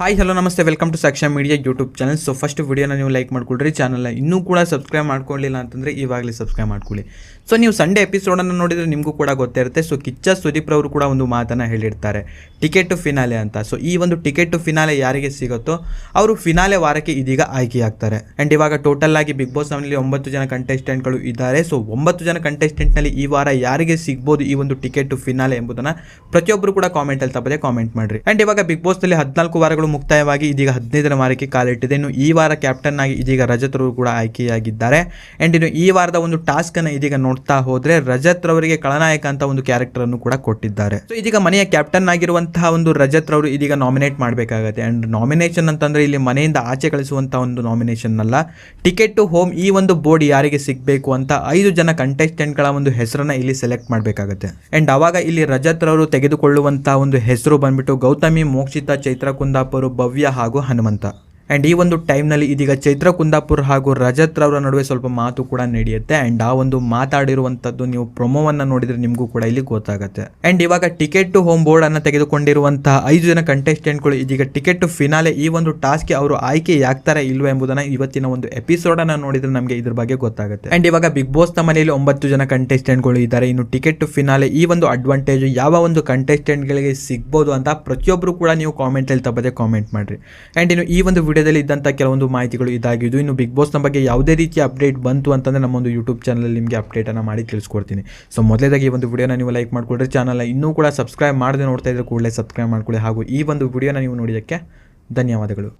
Hi hello ನಮಸ್ತೆ. Welcome to Saksha media YouTube channel so first ವಿಡಿಯೋನ ನೀವು like ಮಾಡ್ಕೊಳ್ರಿ. ಚಾನಲ್ನ ಇನ್ನೂ ಕೂಡ ಸಬ್ಸ್ಕ್ರೈಬ್ ಮಾಡ್ಕೊಳ್ಳಿಲ್ಲ ಅಂತಂದರೆ ಇವಾಗಲೇ ಸಬ್ಸ್ಕ್ರೈಬ್ ಮಾಡ್ಕೊಳ್ಳಿ. ಸೊ ನೀವು ಸಂಡೇ ಎಪಿಸೋಡನ್ನು ನೋಡಿದರೆ ನಿಮಗೂ ಕೂಡ ಗೊತ್ತಿರುತ್ತೆ ಸೊ ಕಿಚ್ಚ ಸುದೀಪ್ ರವರು ಕೂಡ ಒಂದು ಮಾತನ್ನು ಹೇಳಿರ್ತಾರೆ. ಟಿಕೆಟ್ ಟು ಫಿನಾಲೆ ಅಂತ. ಸೊ ಈ ಒಂದು ಟಿಕೆಟ್ ಟು ಫಿನಾಲೆ ಯಾರಿಗೆ ಸಿಗುತ್ತೋ ಅವರು ಫಿನಾಲೆ ವಾರಕ್ಕೆ ಇದೀಗ ಆಯ್ಕೆಯಾಗ್ತಾರೆ ಆ್ಯಂಡ್ ಇವಾಗ ಟೋಟಲ್ ಆಗಿ ಬಿಗ್ ಬಾಸ್ನಲ್ಲಿ ಒಂಬತ್ತು ಜನ ಕಂಟೆಸ್ಟೆಂಟ್ಗಳು ಇದ್ದಾರೆ. ಸೊ ಒಂಬತ್ತು ಜನ ಕಂಟೆಸ್ಟೆಂಟ್ನಲ್ಲಿ ಈ ವಾರ ಯಾರಿಗೆ ಸಿಗ್ಬೋದು ಈ ಒಂದು ಟಿಕೆಟ್ ಟು ಫಿನಾಲೆ ಎಂಬುದನ್ನು ಪ್ರತಿಯೊಬ್ಬರು ಕೂಡ ಕಾಮೆಂಟಲ್ಲಿ ತಪ್ಪದೆ ಕಾಮೆಂಟ್ ಮಾಡಿರಿ. ಆ್ಯಂಡ್ ಇವಾಗ ಬಿಗ್ ಬಾಸ್ನಲ್ಲಿ ಹದಿನಾಲ್ಕು ವಾರಗಳು ಮುಕ್ತಾಯವಾಗಿ ಇದೀಗ ಹದಿನೈದರ ವಾರಕ್ಕೆ ಕಾಲಿಟ್ಟಿದೆ. ಇನ್ನು ಈ ವಾರ ಕ್ಯಾಪ್ಟನ್ ಆಗಿ ಇದೀಗ ರಜತ್ ರವರು ಕೂಡ ಆಯ್ಕೆಯಾಗಿದ್ದಾರೆ. ಆ್ಯಂಡ್ ಇನ್ನು ಈ ವಾರದ ಒಂದು ಟಾಸ್ಕ್ ಅನ್ನು ಇದೀಗ ನೋಡ್ತಾ ಹೋದರೆ ರಜತ್ ರವರಿಗೆ ಖಳನಾಯಕ ಅಂತ ಒಂದು ಕ್ಯಾರೆಕ್ಟರ್ ಅನ್ನು ಕೂಡ ಕೊಟ್ಟಿದ್ದಾರೆ. ಸೊ ಇದೀಗ ಮನೆಯ ಕ್ಯಾಪ್ಟನ್ ಆಗಿರುವಂತಹ ಒಂದು ರಜತ್ ರವರು ಇದೀಗ ನಾಮಿನೇಟ್ ಮಾಡಬೇಕಾಗತ್ತೆ. ಆ್ಯಂಡ್ ನಾಮಿನೇಷನ್ ಅಂತಂದರೆ ಇಲ್ಲಿ ಮನೆಯಿಂದ ಆಚೆ ಕಳಿಸುವಂತಹ ಒಂದು ನಾಮಿನೇಷನ್ ಅಲ್ಲ. ಟಿಕೆಟ್ ಟು ಹೋಮ್ ಈ ಒಂದು ಬೋರ್ಡ್ ಯಾರಿಗೆ ಸಿಗಬೇಕು ಅಂತ ಐದು ಜನ ಕಂಟೆಸ್ಟೆಂಟ್ಗಳ ಒಂದು ಹೆಸರನ್ನ ಇಲ್ಲಿ ಸೆಲೆಕ್ಟ್ ಮಾಡಬೇಕಾಗುತ್ತೆ. ಆ್ಯಂಡ್ ಅವಾಗ ಇಲ್ಲಿ ರಜತ್ ರವರು ತೆಗೆದುಕೊಳ್ಳುವಂತಹ ಒಂದು ಹೆಸರು ಬಂದ್ಬಿಟ್ಟು ಗೌತಮಿ, ಮೋಕ್ಷಿತ, ಚೈತ್ರ ಕುಂದಾಪುರ ಭವ್ಯ ಹಾಗೂ ಹನುಮಂತ. ಆ್ಯಂಡ್ ಈ ಒಂದು ಟೈಮ್ನಲ್ಲಿ ಇದೀಗ ಚೈತ್ರ ಕುಂದಾಪುರ್ ಹಾಗೂ ರಜತ್ ರವರ ನಡುವೆ ಸ್ವಲ್ಪ ಮಾತು ಕೂಡ ನಡೆಯುತ್ತೆ. ಆ್ಯಂಡ್ ಆ ಒಂದು ಮಾತಾಡಿರುವಂಥದ್ದು ನೀವು ಪ್ರೊಮೋವನ್ನು ನೋಡಿದರೆ ನಿಮಗೂ ಕೂಡ ಇಲ್ಲಿ ಗೊತ್ತಾಗುತ್ತೆ. ಆ್ಯಂಡ್ ಇವಾಗ ಟಿಕೆಟ್ ಟು ಹೋಮ್ ಬೋರ್ಡ್ ಅನ್ನು ತೆಗೆದುಕೊಂಡಿರುವಂತಹ ಐದು ಜನ ಕಂಟೆಸ್ಟೆಂಟ್ಗಳು ಇದೀಗ ಟಿಕೆಟ್ ಟು ಫಿನಾಲೆ ಈ ಒಂದು ಟಾಸ್ಕ್ಗೆ ಅವರು ಆಯ್ಕೆ ಯಾಕ್ತಾರೆ ಇಲ್ವೋ ಎಂಬುದನ್ನು ಇವತ್ತಿನ ಒಂದು ಎಪಿಸೋಡ್ ಅನ್ನು ನೋಡಿದ್ರೆ ನಮಗೆ ಇದ್ರ ಬಗ್ಗೆ ಗೊತ್ತಾಗುತ್ತೆ. ಆ್ಯಂಡ್ ಇವಾಗ ಬಿಗ್ ಬಾಸ್ ಮನೆಯಲ್ಲಿ ಒಂಬತ್ತು ಜನ ಕಂಟೆಸ್ಟೆಂಟ್ಗಳು ಇದ್ದಾರೆ. ಇನ್ನು ಟಿಕೆಟ್ ಟು ಫಿನಾಲೆ ಈ ಒಂದು ಅಡ್ವಾಂಟೇಜ್ ಯಾವ ಒಂದು ಕಂಟೆಸ್ಟೆಂಟ್ಗಳಿಗೆ ಸಿಗ್ಬೋದು ಅಂತ ಪ್ರತಿಯೊಬ್ಬರು ಕೂಡ ನೀವು ಕಾಮೆಂಟಲ್ಲಿ ತಪ್ಪದೆ ಕಾಮೆಂಟ್ ಮಾಡಿರಿ. ಆ್ಯಂಡ್ ಇನ್ನು ಈ ಒಂದು ವಿಡಿಯೋದಲ್ಲಿ ಇದ್ದಂಥ ಕೆಲವೊಂದು ಮಾಹಿತಿಗಳು ಇದಾಗಿದ್ದು, ಇನ್ನು ಬಿಗ್ ಬಾಸ್ನ ಬಗ್ಗೆ ಯಾವುದೇ ರೀತಿಯ ಅಪ್ಡೇಟ್ ಬಂತು ಅಂತಂದರೆ ನಮ್ಮೊಂದು ಯೂಟ್ಯೂಬ್ ಚಾನಲಲ್ಲಿ ನಿಮಗೆ ಅಪ್ಡೇಟನ್ನು ಮಾಡಿ ತಿಳಿಸ್ಕೊಡ್ತೀನಿ. ಸೊ ಮೊದಲೇದಾಗಿ ಈ ಒಂದು ವಿಡಿಯೋನ ನೀವು ಲೈಕ್ ಮಾಡ್ಕೊಳ್ರಿ. ಚಾನಲ್ನ ಇನ್ನೂ ಕೂಡ ಸಬ್ಸ್ಕ್ರೈಬ್ ಮಾಡದೆ ನೋಡ್ತಾ ಇದ್ರೆ ಕೂಡಲೇ ಸಬ್ಸ್ಕ್ರೈಬ್ ಮಾಡಿಕೊಳ್ಳಿ. ಹಾಗೂ ಈ ಒಂದು ವಿಡಿಯೋನ ನೀವು ನೋಡಿದ್ದಕ್ಕೆ ಧನ್ಯವಾದಗಳು.